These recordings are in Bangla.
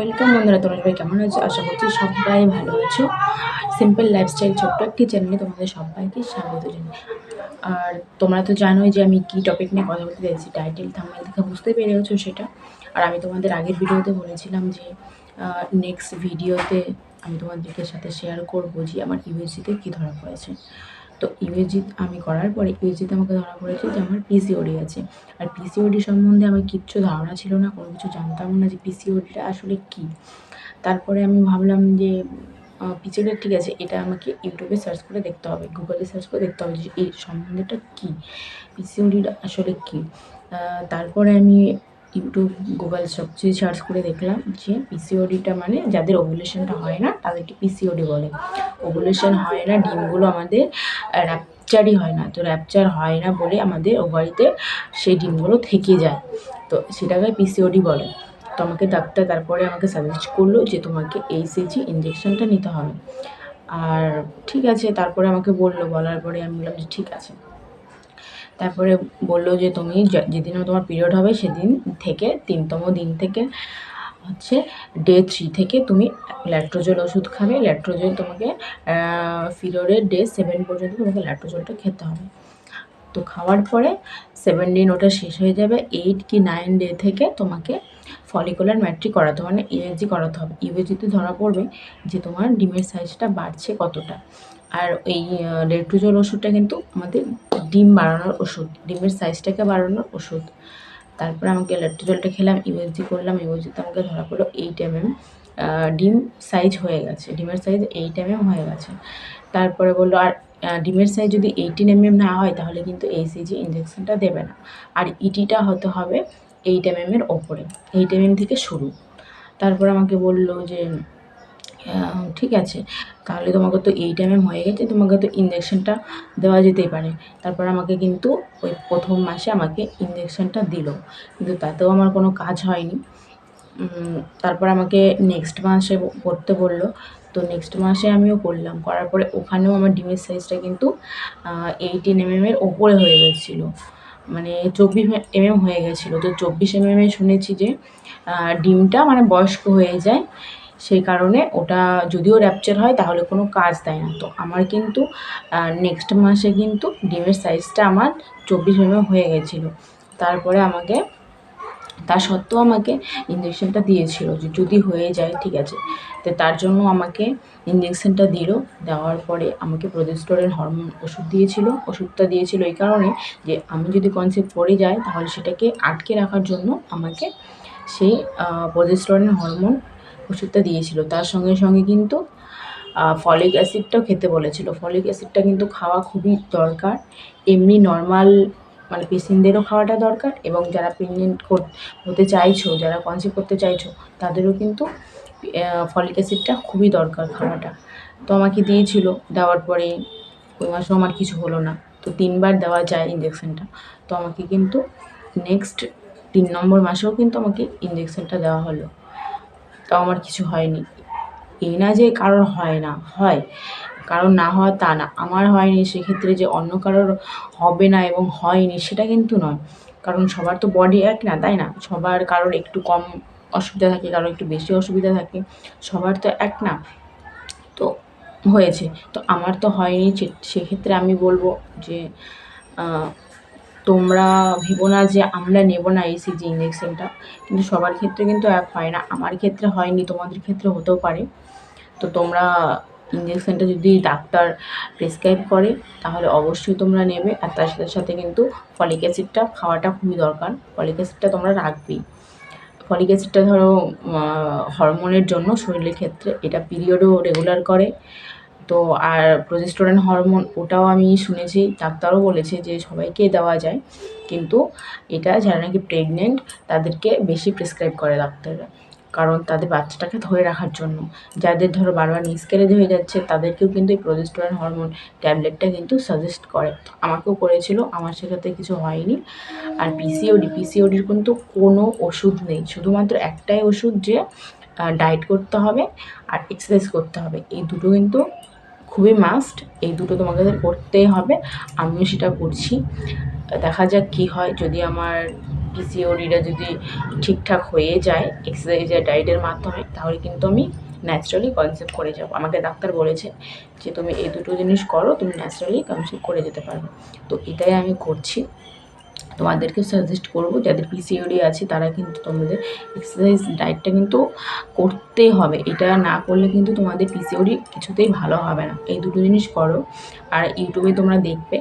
ওয়েলকাম বন্ধুরা, তোমরা সবাই কেমন আছো? আশা করছি সবাই ভালো আছো। সিম্পল লাইফস্টাইল ছোট্ট একটি চ্যানেলে তোমাদের সবাইকে স্বাগত জানাই। আর তোমরা তো জানোই যে আমি কী টপিক নিয়ে কথা বলতে চাইছি। টাইটেল থাম্বনেল দেখে বুঝতে পেরেছ সেটা। আর আমি তোমাদের আগের ভিডিওতে বলেছিলাম যে নেক্সট ভিডিওতে আমি তোমাদেরকে সাথে শেয়ার করব যে আমার ইউএসজিতে কী ধরা পড়েছে। তো ইউএসজি আমি করার পরে ইউএসজিতে আমাকে ধরা পড়েছে যে আমার পিসিওডি আছে। আর পিসিওডি সম্বন্ধে আমার কিচ্ছু ধারণা ছিল না, কোনো কিছু জানতাম না যে পিসিওডিটা আসলে কী। তারপরে আমি ভাবলাম যে পিসিওডি ঠিক আছে, এটা আমাকে ইউটিউবে সার্চ করে দেখতে হবে, গুগলে সার্চ করে দেখতে হবে যে এই সম্বন্ধেটা কী পিসিওডিটা আসলে কী। তারপরে আমি ইউটিউব, গুগল সব কিছু সার্চ করে দেখলাম যে পিসিওডিটা মানে যাদের ওভুলেশনটা হয় না, তাদেরকে পিসিওডি বলে। ওভুলেশন হয় না, ডিমগুলো আমাদের র্যাপচারই হয় না। তো র্যাপচার হয় না বলে আমাদের ওভারিতে সেই ডিমগুলো থেকে যায়। তো সেটাকে পিসিওডি বলে। তো আমাকে ডাক্তার তারপরে আমাকে সাজেস্ট করল যে তোমাকে এইচসিজি ইঞ্জেকশনটা নিতে হবে। আর ঠিক আছে, তারপরে আমাকে বলল, বলার পরে আমি বললাম যে ঠিক আছে। তারপরে বলল যে তুমি যেদিন তোমার পিরিয়ড হবে সেদিন থেকে, তিনতম দিন থেকে হচ্ছে ডে থ্রি থেকে তুমি ল্যাট্রোজল ওষুধ খাবে। ল্যাট্রোজল তোমাকে পিরিয়ডের ডে সেভেন পর্যন্ত তোমাকে ল্যাট্রোজলটা খেতে হবে। তো খাওয়ার পরে সেভেন দিন ওটা শেষ হয়ে যাবে। এইট কি নাইন ডে থেকে তোমাকে ফলিকুলার ম্যাট্রিক করাতে মানে ইউএসজি করাতে হবে। ইউএসজিতে ধরা পড়বে যে তোমার ডিমের সাইজটা বাড়ছে কতটা। আর এই লেট্রোজল ওষুধটা কিন্তু আমাদের ডিম বাড়ানোর ওষুধ, ডিমের সাইজটাকে বাড়ানোর ওষুধ। তারপরে আমাকে ল্যাট্রোজলটা খেলাম ইউএসজি করলাম ইউএসজিতে আমাকে ধরা পড়ল এইট এম এম ডিম সাইজ হয়ে গেছে, ডিমের সাইজ এইট এম এম হয়ে গেছে। তারপরে বলল, আর ডিমের সাইজ যদি এইটিন এম এম না হয়, তাহলে কিন্তু এইসিজি ইঞ্জেকশনটা দেবে না। আর ইটিটা হতে হবে এইট এম এমের ওপরে এইট এম এম থেকে শুরু। তারপর আমাকে বলল যে ঠিক আছে। তাহলে তোমাকে তো এইট এম এম হয়ে গেছে, তোমাকে তো ইঞ্জেকশনটা দেওয়া যেতেই পারে। তারপর আমাকে কিন্তু ওই প্রথম মাসে আমাকে ইঞ্জেকশনটা দিল। কিন্তু তাতেও আমার কোনো কাজ হয়নি। তারপর আমাকে নেক্সট মাসে করতে বলল। তো নেক্সট মাসে আমিও করলাম। করার পরে ওখানেও আমার ডিমের সাইজটা কিন্তু এইটিন এম এর ওপরে হয়ে গেছিল। মানে চব্বিশ এম এম হয়ে গেছিল। তো চব্বিশ এম এমে শুনেছি যে ডিমটা মানে বয়স্ক হয়ে যায়। সেই কারণে ওটা যদিও র্যাপচার হয়, তাহলে কোনো কাজ দেয় না। তো আমার কিন্তু নেক্সট মাসে কিন্তু ডিমের সাইজটা আমার চব্বিশ এম হয়ে গেছিল। তারপরে আমাকে, তা সত্ত্বেও আমাকে ইঞ্জেকশনটা দিয়েছিল যে যদি হয়ে যায়, ঠিক আছে। তো তার জন্য আমাকে ইঞ্জেকশনটা দিল, দেওয়ার পরে আমাকে প্রোজেস্টোরের হরমোন ওষুধ দিয়েছিল। ওষুধটা দিয়েছিল এই কারণে যে আমি যদি কনসেপ্ট পড়ে যাই তাহলে সেটাকে আটকে রাখার জন্য আমাকে সেই প্রোজেস্টোরের হরমোন ওষুধটা দিয়েছিল। তার সঙ্গে সঙ্গে কিন্তু ফলিক অ্যাসিডটাও খেতে বলেছিল। ফলিক অ্যাসিডটা কিন্তু খাওয়া খুবই দরকার। এমনি নর্মাল মানে পেশেন্টদেরও খাওয়াটা দরকার এবং যারা প্রেগনেন্ট হতে চাইছো, যারা কনসিভ করতে চাইছো, তাদেরও কিন্তু ফলিক অ্যাসিডটা খুবই দরকার খাওয়াটা। তো আমাকে দিয়েছিল, দেওয়ার পরে ওই মাসেও আমার কিছু হলো না। তো তিনবার দেওয়া যায় ইঞ্জেকশনটা তো আমাকে কিন্তু নেক্সট তিন নম্বর মাসেও কিন্তু আমাকে ইঞ্জেকশনটা দেওয়া হলো। তাও আমার কিছু হয়নি। এই না যে কারোর হয় না, হয়। কারোর না হওয়া তা না। আমার হয়নি, সেক্ষেত্রে যে অন্য কারোর হবে না এবং হয়নি, সেটা কিন্তু নয়। কারণ সবার তো বডি এক না, তাই না? সবার কারোর একটু কম অসুবিধা থাকে, কারোর একটু বেশি অসুবিধা থাকে, সবার তো এক না। তো হয়েছে। তো আমার তো হয়নি সেক্ষেত্রে আমি বলব যে তোমরা ভেবো না যে আমরা নেব না ইসিজি ইঞ্জেকশনটা কিন্তু সবার ক্ষেত্রে কিন্তু এক হয় না। আমার ক্ষেত্রে হয়নি, তোমাদের ক্ষেত্রে হতেও পারে। তো তোমরা ইঞ্জেকশনটা যদি ডাক্তার প্রেসক্রাইব করে, তাহলে অবশ্যই তোমরা নেবে। আর তার সাথে সাথে কিন্তু ফলিক অ্যাসিডটা খাওয়াটা খুবই দরকার। ফলিক অ্যাসিডটা তোমরা রাখবেই। ফলিক অ্যাসিডটা ধরো হরমোনের জন্য শরীরের ক্ষেত্রে এটা পিরিয়ডও রেগুলার করে। তো আর প্রজেস্টোরেন হরমোন ওটাও আমি শুনেছি, ডাক্তারও বলেছে যে সবাইকে দেওয়া যায়। কিন্তু এটা যারা নাকি প্রেগনেন্ট তাদেরকে বেশি প্রেসক্রাইব করে ডাক্তাররা। কারণ তাদের বাচ্চাটাকে ধরে রাখার জন্য। যাদের ধরো বারবার মিসক্যারেজ হয়ে যাচ্ছে, তাদেরকেও কিন্তু এই প্রজেস্টোরেন হরমোন ট্যাবলেটটা কিন্তু সাজেস্ট করে। আমাকেও করেছিল, আমার সেক্ষেত্রে কিছু হয়নি। আর পিসিওডি পিসিওডির কিন্তু কোনো ওষুধ নেই। শুধুমাত্র একটাই ওষুধ যে ডায়েট করতে হবে আর এক্সারসাইজ করতে হবে। এই দুটো কিন্তু খুবই মাস্ট এই দুটো তোমাকে করতেই হবে। আমিও সেটা করছি। দেখা যাক কি হয়। যদি আমার পিসিওডিটা যদি ঠিকঠাক হয়ে যায় এক্সারসাইজ আর ডায়েটের মাধ্যমে, তাহলে কিন্তু আমি ন্যাচারালি কনসেপ্ট করে যাব। আমাকে ডাক্তার বলেছে যে, তুমি এই দুটো জিনিস করো, তুমি ন্যাচারালি কনসেপ্ট করে যেতে পারবে। তো এটাই আমি করছি। তোমাদেরকে সাজেস্ট করব, যাদের পিসিওডি আছে তারা কিন্তু তোমাদের এক্সারসাইজ ডায়েটটা কিন্তু করতেই হবে। এটা না করলে কিন্তু তোমাদের পিসিওডি কিছুতেই ভালো হবে না। এই দুটো জিনিস করো। আর ইউটিউবে তোমরা দেখবে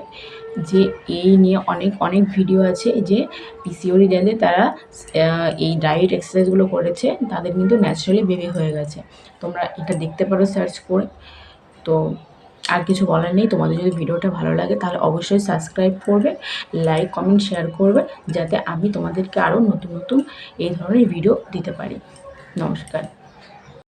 যে এই নিয়ে অনেক অনেক ভিডিও আছে যে পিসিওডি যাদের তারা এই ডায়েট এক্সারসাইজগুলো করেছে, তাদের কিন্তু ন্যাচারালি বেবি হয়ে গেছে। তোমরা এটা দেখতে পারো সার্চ করে। তো আর কিছু বলার নেই। তোমাদের যদি ভিডিওটা ভালো লাগে, তাহলে অবশ্যই সাবস্ক্রাইব করবে লাইক কমেন্ট শেয়ার করবে, যাতে আমি তোমাদেরকে আরও নতুন নতুন এই ধরনের ভিডিও দিতে পারি। নমস্কার।